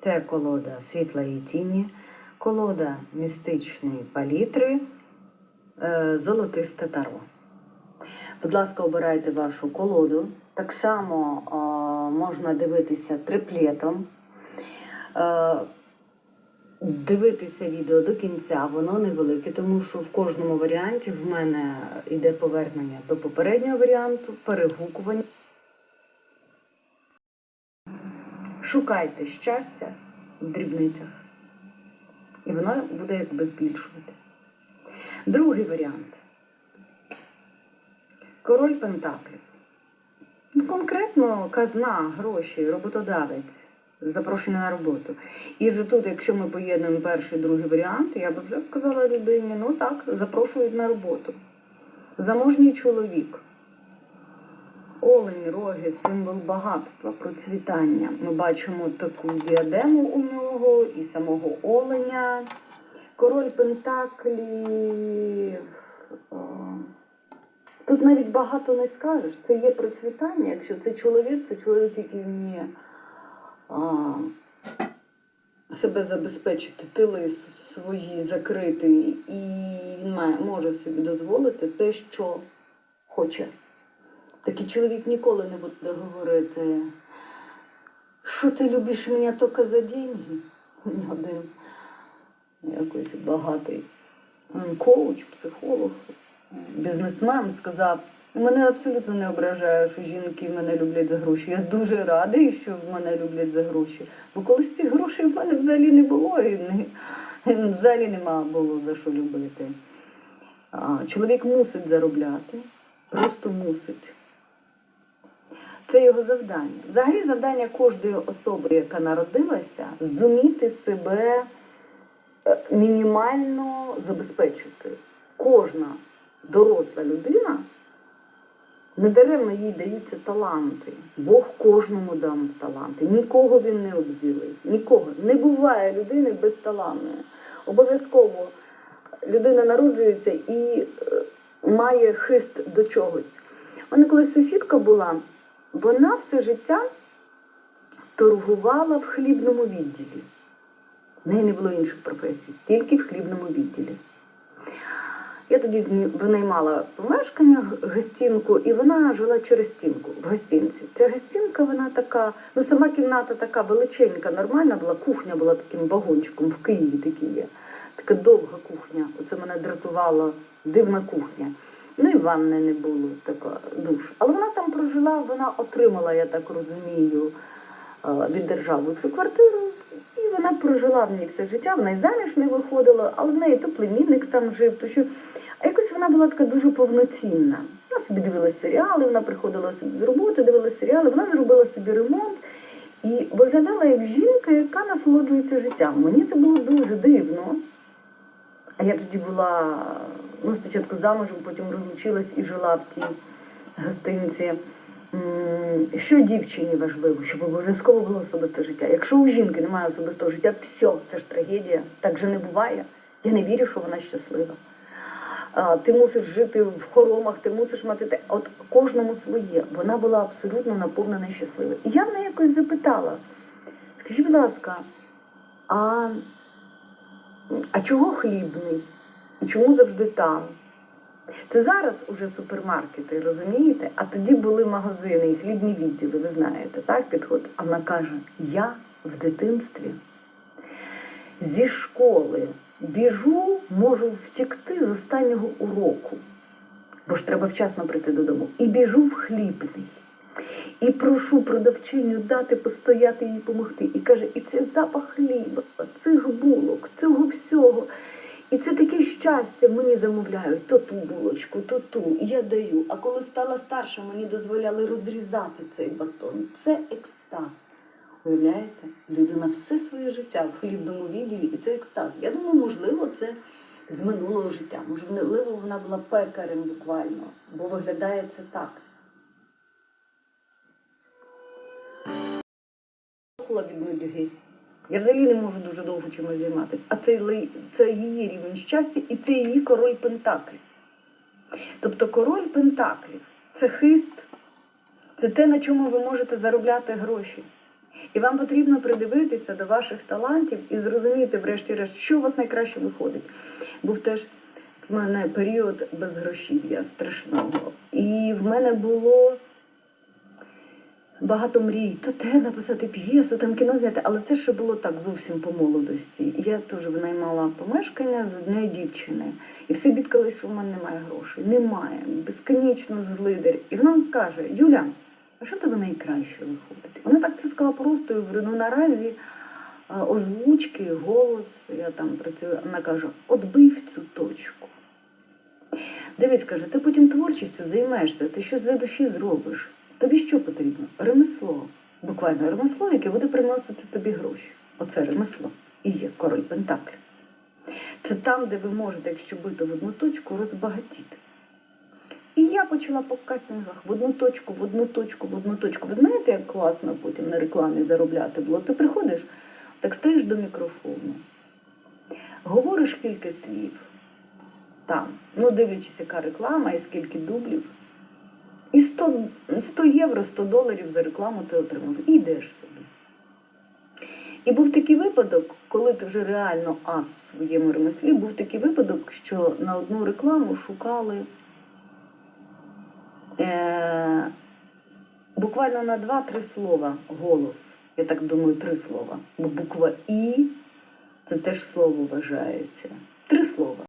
Це колода світла і тіні, колода містичної палітри, е, золотисте таро. Будь ласка, обирайте вашу колоду. Так само е, можна дивитися триплетом. Е, Дивитися відео до кінця, воно невелике, тому що в кожному варіанті в мене йде повернення до попереднього варіанту, перегукування. Шукайте щастя в дрібницях, і воно буде якби збільшуватись. Другий варіант. Король Пентаклів. Ну, конкретно казна, гроші, роботодавець, запрошення на роботу. І вже тут, якщо ми поєднуємо перший і другий варіант, я би вже сказала людині, ну так, запрошують на роботу. Заможній чоловік. Олень, роги, символ багатства, процвітання. Ми бачимо таку діадему у нього і самого оленя. Король Пентаклів. Тут навіть багато не скажеш. Це є процвітання. Якщо це чоловік, це чоловік, який вміє а, себе забезпечити, тили свої закрити, і він має, може собі дозволити те, що хоче. Такий чоловік ніколи не буде говорити, що ти любиш мене тільки за деньги. Один якийсь багатий коуч, психолог, бізнесмен сказав, мене абсолютно не ображає, що жінки мене люблять за гроші. Я дуже радий, що мене люблять за гроші. Бо колись цих грошей в мене взагалі не було і не, взагалі нема було за що любити. А, чоловік мусить заробляти, просто мусить. Це його завдання. Взагалі завдання кожної особи, яка народилася, зуміти себе е, мінімально забезпечити. Кожна доросла людина, недаремно їй даються таланти. Бог кожному дав таланти. Нікого він не обділить. Нікого. Не буває людини без таланту. Обов'язково людина народжується і е, має хист до чогось. У мене колись сусідка була, вона все життя торгувала в хлібному відділі. В неї не було інших професій, тільки в хлібному відділі. Я тоді винаймала помешкання, г- гостинку, і вона жила через стінку в гостинці. Ця гостинка, вона така, ну сама кімната така величенька, нормальна була, кухня була таким вагончиком, в Києві такі є. Така довга кухня. Оце мене дратувала дивна кухня. Ванни не було, така душ. Але вона там прожила, вона отримала, я так розумію, е, від держави цю квартиру. І вона прожила в ній все життя, вона і заміж не виходила, але в неї то племінник там жив, то що. А якось вона була така дуже повноцінна. Вона собі дивилася серіали, вона приходила собі з роботи, дивилася серіали, вона зробила собі ремонт і виглядала як жінка, яка насолоджується життям. Мені це було дуже дивно. А я тоді була ну, спочатку замужем, потім розлучилась і жила в тій гостинці. Що дівчині важливо, щоб обов'язково було особисте життя. Якщо у жінки немає особистого життя, все, це ж трагедія. Так же не буває. Я не вірю, що вона щаслива. Ти мусиш жити в хоромах, ти мусиш мати те. От кожному своє. Вона була абсолютно наповнена і щаслива. І я в неї якось запитала: скажіть, будь ласка, а, а чого хлібний? І чому завжди там? Це зараз уже супермаркети, розумієте? А тоді були магазини і хлібні відділи, ви знаєте, так підход. А вона каже: я в дитинстві зі школи біжу, можу втікти з останнього уроку, бо ж треба вчасно прийти додому. І біжу в хлібний. І прошу продавчиню дати постояти їй допомогти. І каже, і це запах хліба, цих булок, цього всього. І це таке щастя, мені замовляють то ту булочку, то ту. Я даю. А коли стала старша, мені дозволяли розрізати цей батон. Це екстаз. Уявляєте? Людина все своє життя в хлібному відділі, і це екстаз. Я думаю, можливо, це з минулого життя. Можливо, вона була пекарем буквально, бо виглядає це так. Від нудьги. Я взагалі не можу дуже довго чимось займатися. А це, це її рівень щастя і це її король Пентаклів. Тобто король Пентаклів це хист, це те, на чому ви можете заробляти гроші. І вам потрібно придивитися до ваших талантів і зрозуміти, врешті-решт, що у вас найкраще виходить. Був теж в мене період без грошів'я страшного. І в мене було багато мрій. То те написати п'єсу, там кіно зняти, але це ще було так зовсім по молодості. Я теж винаймала помешкання з однієї дівчини. І всі бідкались, що в мене немає грошей. Немає. Безконечно злидер. І вона каже: Юля, а що тебе найкраще виходить? Вона так це сказала просто, я говорю, ну наразі озвучки, голос, я там працюю. Вона каже: от бий в цю точку. Дивись, каже, ти потім творчістю займешся, ти щось для душі зробиш. Тобі що потрібно? Ремесло. Буквально ремесло, яке буде приносити тобі гроші. Оце ремесло. І є король Пентаклі. Це там, де ви можете, якщо бити в одну точку, розбагатіти. І я почала по кастингах в одну точку, в одну точку, в одну точку. Ви знаєте, як класно потім на рекламі заробляти було? Ти приходиш, так стаєш до мікрофону, говориш кілька слів, там, ну дивлячись, яка реклама і скільки дублів. І 100, 100 євро, 100 доларів за рекламу ти отримав. І йдеш собі. І був такий випадок, коли ти вже реально ас в своєму ремеслі, був такий випадок, що на одну рекламу шукали е, буквально на два-три слова голос. Я так думаю, три слова. Бо буква І це теж слово вважається. Три слова.